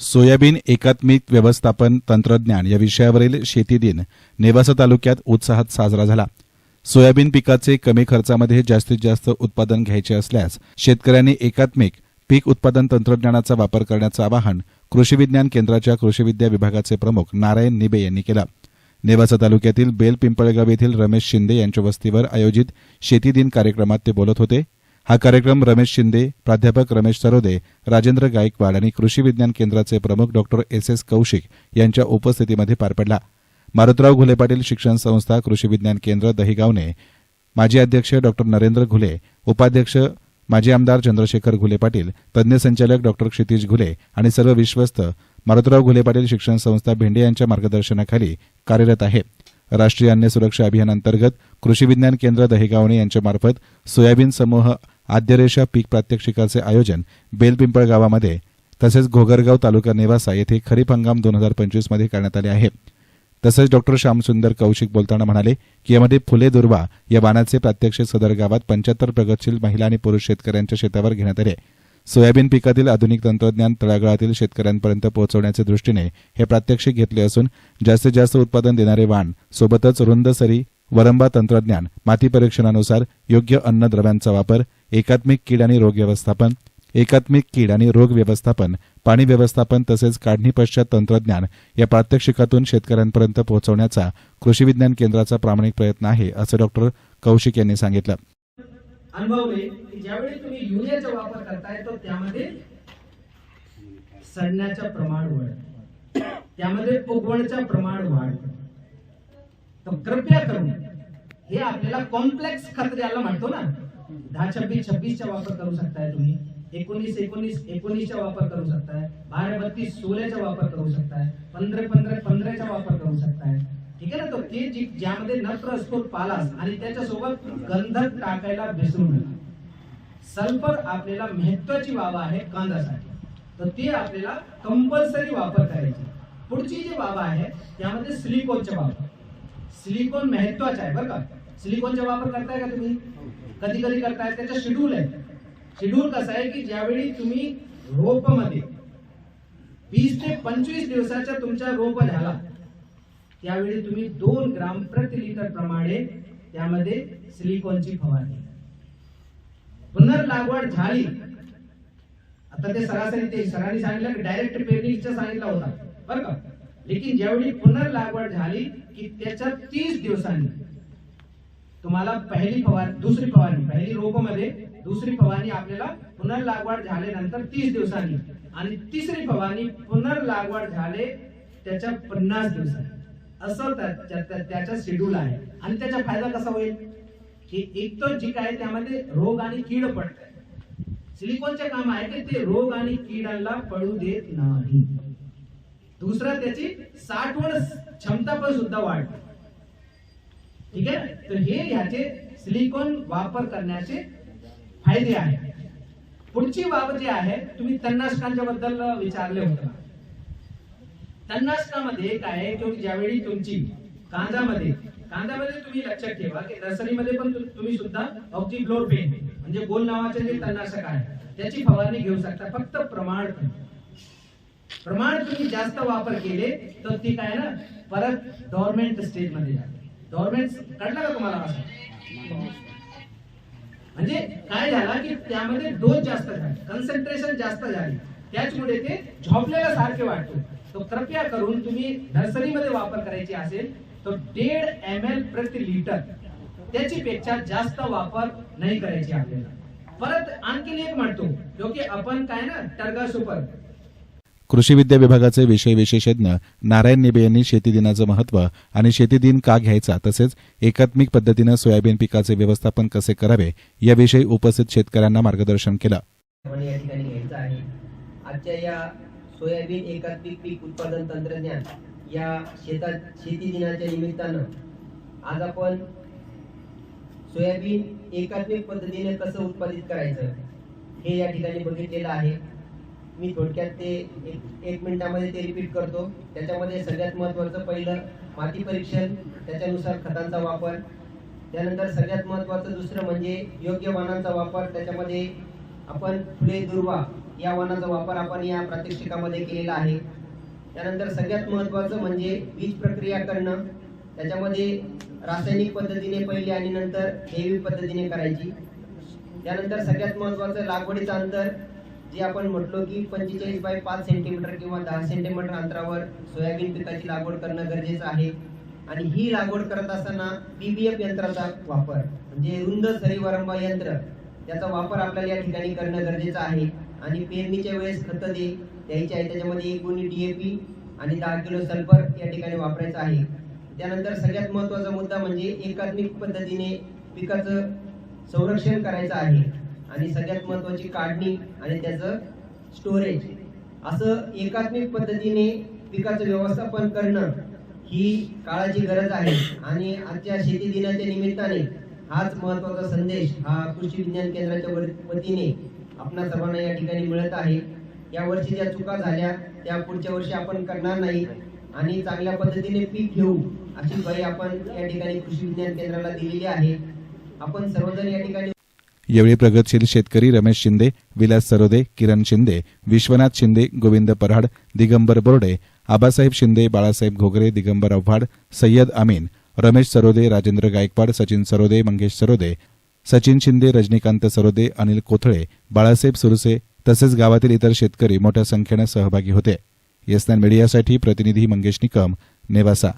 Soybean एकात्मिक व्यवस्थापन तंत्रज्ञान या विषयावरील शेती दिन नेवासा तालुक्यात उत्साहात साजरा झाला. सोयाबीन पिकाचे कमी खर्चामध्ये जास्तीत जास्त उत्पादन घ्यायचे असल्यास शेतकऱ्यांनी एकात्मिक पीक उत्पादन तंत्रज्ञानाचा वापर करण्याचं आवाहन कृषी विज्ञान केंद्राच्या कृषीविद्या विभागाचे प्रमुख नारायण निबे यांनी केलं. नेवासा तालुक्यातील बेल पिंपळगाव येथील रमेश शिंदे यांच्या वस्तीवर आयोजित शेती दिन कार्यक्रमात ते बोलत होते. हा कार्यक्रम रमेश शिंदे प्राध्यापक रमेश सरोदे राजेंद्र गायकवाड आणि कृषी विज्ञान केंद्राचे प्रमुख डॉक्टर एस एस कौशिक यांच्या उपस्थितीमध्ये पार पडला. मारुतराव घुले पाटील शिक्षण संस्था कृषी विज्ञान केंद्र दहिगावने. माजी अध्यक्ष डॉक्टर नरेंद्र घुले उपाध्यक्ष माजी आमदार चंद्रशेखर घुले पाटील तज्ज्ञ संचालक डॉक्टर क्षितिज घुले आणि सर्व विश्वस्त मारुतराव घुले पाटील शिक्षण संस्था भेंडे यांच्या मार्गदर्शनाखाली कार्यरत आहे. राष्ट्रीय अन्न सुरक्षा अभियानांतर्गत कृषी विज्ञान केंद्र दहेगावणे यांच्यामार्फत सोयाबीन समूह आद्यरेषा पीक प्रात्यक्षिकाचे आयोजन बेलपिंपळ गावामध्ये तसेच घोगरगाव तालुका नेवासा येथे खरीप हंगाम दोन हजार पंचवीसमध्ये करण्यात आले आहे. तसंच डॉक्टर श्यामसुंदर कौशिक बोलताना म्हणाले की यामध्ये फुले दुर्वा या बाणाचे प्रात्यक्षिक सदर गावात पंच्याहत्तर प्रगतशील महिला आणि पुरुष शेतकऱ्यांच्या शेतावर घेण्यात आले. सोयाबीन पिकातील आधुनिक तंत्रज्ञान तळागाळातील शेतकऱ्यांपर्यंत पोहोचवण्याच्या दृष्टीने हे प्रात्यक्षिक घेतले असून जास्तीत जास्त उत्पादन देणारे वाण सोबतच रुंद सरी वरंबा तंत्रज्ञान माती परीक्षणानुसार योग्य अन्नद्रव्यांचा वापर एकात्मिक कीड आणि रोग व्यवस्थापन एकात्मिक कीड आणि रोग व्यवस्थापन पाणी व्यवस्थापन तसेच काढणी पश्चात तंत्रज्ञान या प्रात्यक्षिकातून शेतकऱ्यांपर्यंत पोहोचवण्याचा कृषी विज्ञान केंद्राचा प्रामाणिक प्रयत्न आहे असं डॉक्टर कौशिक यांनी सांगितलं. अनुभवले की ज्यावेळी तुम्ही युरियाचा वापर करताय तर त्यामध्ये सडण्याचं प्रमाण वाढ त्यामध्ये उगवणचं प्रमाण वाढ तर कृपया करून हे आपल्याला कॉम्प्लेक्स खत ज्याला म्हणतो ना दहा छब्बीस छब्बीसचा वापर करू शकताय तुम्ही. एकोणीस एकोणीस एकोणीसचा वापर करू शकताय. बारा बत्तीस सोळाचा वापर करू शकताय. पंधरा पंधरा पंधराचा वापर करू शकताय. ठीक आहे ना? तो ते जी ज्यामध्ये नत्र असतो पालास आणि त्याच्यासोबत गंधक टाकायला विसरू नका. सल्फर आपल्याला महत्वाची बाब आहे कांदासाठी. तर ती आपल्याला कंपल्सरी वापर करायची. पुढची जी बाबा आहे त्यामध्ये सिलिकॉनचा वापर सिलिकॉन महत्त्वाचा आहे बरं का? सिलिकॉनचा वापर करताय का तुम्ही? कधी कधी करतायत त्याचा शेड्यूल आहे. शेड्यूल कसं आहे की ज्यावेळी तुम्ही रोपमध्ये वीस ते पंचवीस दिवसाच्या तुमच्या रोप झाला त्यावेळी तुम्ही दोन ग्राम प्रति लिटर प्रमाणे त्यामध्ये सिलिकॉनची फवारणी. पुनर्लागवड झाली. आता ते सरासरी ते सरांनी सांगितलं की डायरेक्ट पेरणीचं सांगितला होता. बरं का? लेकिन ज्यावेळी पुनर्लागवड झाली की त्याच्या तीस दिवसांनी तुम्हाला पहिली फवार दुसरी फवारणी पहिली रोपमध्ये दुसरी फवारणी आपल्याला पुनर्लागवड झाल्यानंतर तीस दिवसांनी आणि तिसरी फवारणी पुनर्लागवड झाले त्याच्या पन्नास दिवसांनी. असं त्याचा शेड्यूल आहे. आणि त्याचा फायदा कसा होईल? की एक तर जी काय त्यामध्ये रोग आणि कीड पडत सिलिकॉनचे काम आहे की ते रोग आणि किडांना पडू देत नाही. दुसरा त्याची साठवण क्षमता पण सुद्धा वाढते. ठीक आहे? तर हे याचे सिलिकॉन वापर करण्याचे फायदे आहेत. पुढची बाब जी आहे तुम्ही तणनाशकांच्या बद्दल विचारले होते. तणनाशकामध्ये काय आहे? की ज्यावेळी तुमची कांद्यामध्ये कांद्यामध्ये तुम्ही लक्षात ठेवा की नर्सरीमध्ये पण तुम्ही सुद्धा ऑक्झिक्लोरपेन म्हणजे गोल नावाचे जे तणनाशक आहे त्याची फवारणी घेऊ शकता फक्त प्रमाण प्रमाण तुम्ही जास्त वापर केले तर ती काय ना? परत डॉर्मेंट स्टेजमध्ये जाते. गव्हर्नमेंट कळलं का तुम्हाला? असं म्हणजे काय झाला की त्यामध्ये डोस जास्त झाले कन्सन्ट्रेशन जास्त झाले. त्याचमुळे ते झोपलेल्या सारखे वाटतो तो कृपया करून तुम्ही नर्सरीमध्ये वापर करायची असेल तर डेड एम एल प्रति लिटर त्याची पेक्षा जास्त वापर नाही करायची आपल्याला. परत आणखीन एक म्हणतो जो की आपण काय ना टर्गा सुपर कृषी विद्या विभागाचे विषय विशेषज्ञ नारायण निबे यांनी शेती दिनाचं महत्त्व आणि शेती दिन का घ्यायचा तसेच एकात्मिक पद्धतीनं सोयाबीन पिकाचे व्यवस्थापन कसे करावे याविषयी उपस्थित शेतकऱ्यांना मार्गदर्शन केलं. आजच्या या सोयाबीन एकात्मिक पीक उत्पादन तंत्रज्ञान या शेतात शेती दिनाच्या निमित्तानं आज आपण सोयाबीन एकात्मिक पद्धतीने कसं उत्पादित करायचं हे या ठिकाणी बघितलेलं आहे. मी थोडक्यात ते एक एक मिनिटामध्ये ते रिपीट करतो. त्याच्यामध्ये सगळ्यात महत्त्वाचं पहिलं माती परीक्षण त्याच्यानुसार खतांचा वापर. त्यानंतर सगळ्यात महत्त्वाचं दुसरं म्हणजे योग्य वाणांचा वापर. त्याच्यामध्ये आपण फुले दुर्वा या वाहनाचा वापर आपण या प्रात्यक्षिकामध्ये केलेला आहे. त्यानंतर सगळ्यात महत्त्वाचं म्हणजे बीज प्रक्रिया करणं. त्याच्यामध्ये रासायनिक पद्धतीने पहिली आणि नंतर जैविक पद्धतीने करायची. त्यानंतर सगळ्यात महत्त्वाचं लागवडीचं अंतर. जे आपण म्हटलो की पंचेचाळीस बाय पाच सेंटीमीटर किंवा दहा सेंटीमीटर अंतरावर सोयाबीन पिकाची लागवड करणं गरजेचं आहे. आणि ही लागवड करत असताना पीबीएफ यंत्राचा वापर म्हणजे रुंद सरीवरंबा यंत्र त्याचा वापर आपल्याला या ठिकाणी करणं गरजेचं आहे. आणि पेरणीच्या वेळेस खत दे द्यायचे आहे त्याच्यामध्ये एक गुणी डीएपी आणि दहा किलो सल्फर या ठिकाणी वापरायचं आहे. त्यानंतर सगळ्यात महत्त्वाचा मुद्दा म्हणजे एकात्मिक पद्धतीने पिकाचं संरक्षण करायचं आहे. आणि सगळ्यात महत्त्वाची काढणी आणि त्याचं स्टोरेज असं एकात्मिक पद्धतीने पिकाचं व्यवस्थापन करणं ही काळाची गरज आहे. आणि आजच्या शेती दिनाच्या निमित्ताने हाच महत्त्वाचा संदेश हा कृषी विज्ञान केंद्राच्या वतीने आपणा सर्वांना या ठिकाणी मिळत आहे. या वर्षी ज्या चुका झाल्या त्या पुढच्या वर्षी आपण करणार नाही. आणि चांगल्या पद्धतीने पीक घेऊ अशी बाई आपण या ठिकाणी कृषी विज्ञान केंद्राला दिलेली आहे. आपण सर्वजण या ठिकाणी यावेळी प्रगतशील शेतकरी रमेश शिंदे विलास सरोदे किरण शिंदे विश्वनाथ शिंदे गोविंद पराड दिगंबर बोर्डे आबासाहेब शिंदे बाळासाहेब घोगरे दिगंबर आव्हाड सय्यद अमीन रमेश सरोदे राजेंद्र गायकवाड सचिन सरोदे मंगेश सरोदे सचिन शिंदे रजनीकांत सरोदे अनिल कोथळे बाळासाहेब सुरसे तसेच गावातील इतर शेतकरी मोठ्या संख्येनं सहभागी होते. येसनान मीडियासाठी प्रतिनिधी मंगेश निकम नेवासा.